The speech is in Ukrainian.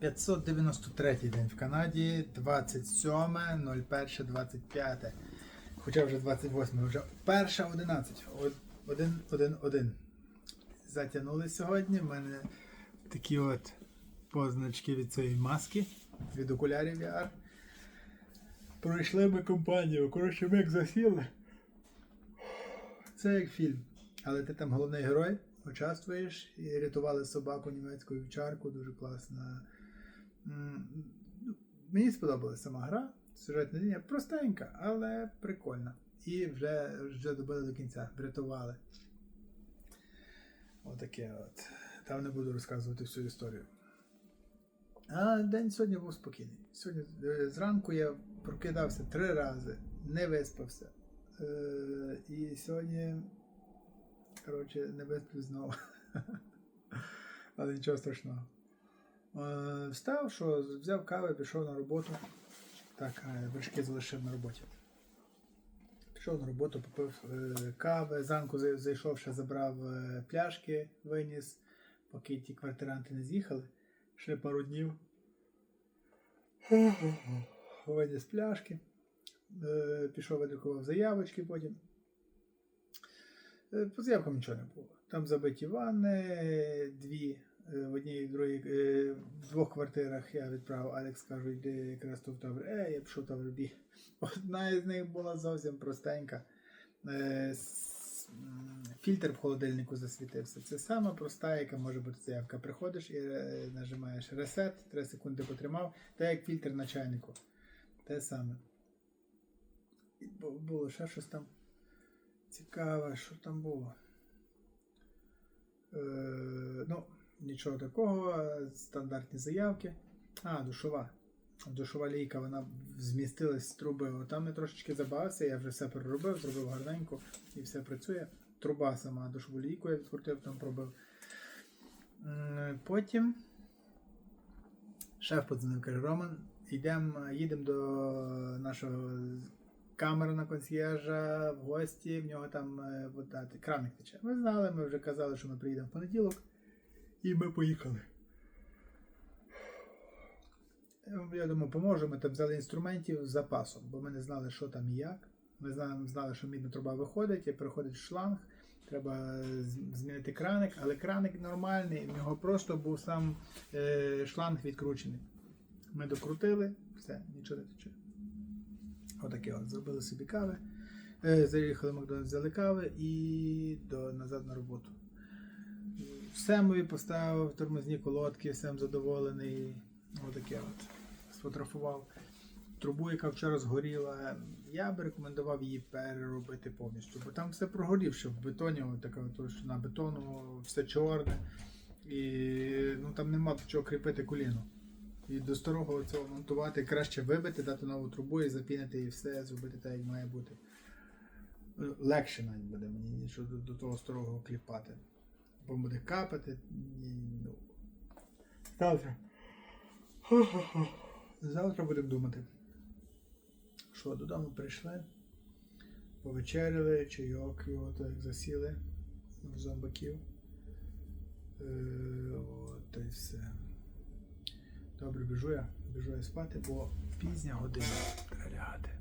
593 день в Канаді, 27.01.25. Хоча вже 28, вже перша 11. Один, один, один. Затягнули сьогодні. У мене такі от позначки від цієї маски, від окулярів VR. Пройшли ми компанію. Коротше, ми як засіли. Це як фільм. Але ти там головний герой, участвуєш і рятували собаку німецьку вівчарку, дуже класна. Мені сподобалася сама гра, сюжетна лінія простенька, але прикольна. І вже, вже добили до кінця, врятували. Отаке от. Там не буду розказувати всю історію. А день сьогодні був спокійний. Сьогодні е, зранку я прокидався три рази, не виспався. Е, і сьогодні, коротше, не висплю знову. Але нічого страшного. Е, встав, що взяв кави, пішов на роботу. Так, е, вершки залишив на роботі. Пішов на роботу, попив е, кави. Зранку зайшов, ще забрав пляшки, виніс, поки ті квартиранти не з'їхали. Ще пару днів. Виніс пляшки. Пішов, видрукував заявочки потім. По заявкам нічого не було. Там забиті ванни, дві. Е, В одній другій, е, в двох квартирах я відправив Алекс, кажу, йди якраз то в табор. Е, я пішов в бі. Одна із них була зовсім простенька. Е, Фільтр в холодильнику засвітився. Це сама проста, яка може бути заявка. Приходиш і нажимаєш ресет, 3 секунди потримав, так як фільтр на чайнику. Те саме. Було ще щось там цікаве, що там було. Е, нічого такого, стандартні заявки. А, душова. Душова лійка, вона змістилась з труби. Там я трошечки забавився, я вже все переробив, зробив гарненько і все працює. Труба сама душову лійку я відкрутив, там пробив. Потім шеф подзвонив, каже, Роман, йдемо, їдемо до нашого камера на консьєржа в гості, в нього там е, вода, те- краник тече. Ми знали, ми вже казали, що ми приїдемо в понеділок, і ми поїхали. Я думаю, поможемо. Ми там взяли інструментів з запасом, бо ми не знали, що там і як. Ми знали, знали що мідна труба виходить, і приходить шланг, треба змінити краник, але краник нормальний, в нього просто був сам е, шланг відкручений. Ми докрутили, все, нічого не тече. Отаке от. Зробили собі кави. Е, заїхали в Макдональдс, взяли кави і до, назад на роботу. Семові поставив тормозні колодки, сам задоволений. Отаке от. Сфотографував трубу, яка вчора згоріла. Я би рекомендував її переробити повністю, бо там все прогорівше в бетоні, що на бетону все чорне. І ну, там нема чого кріпити коліно. І до старого цього монтувати краще вибити, дати нову трубу і запінити і все, зробити так, як має бути. Легше навіть буде мені, ніж до, до того старого кліпати. Бо буде капати. І, ну. Завтра. Завтра будемо думати. Що, додому прийшли, повечеряли, чайок, і от як засіли в зомбаків. Е, от, й все. Добре, біжу я, біжу я спати, бо пізня година треба лягати.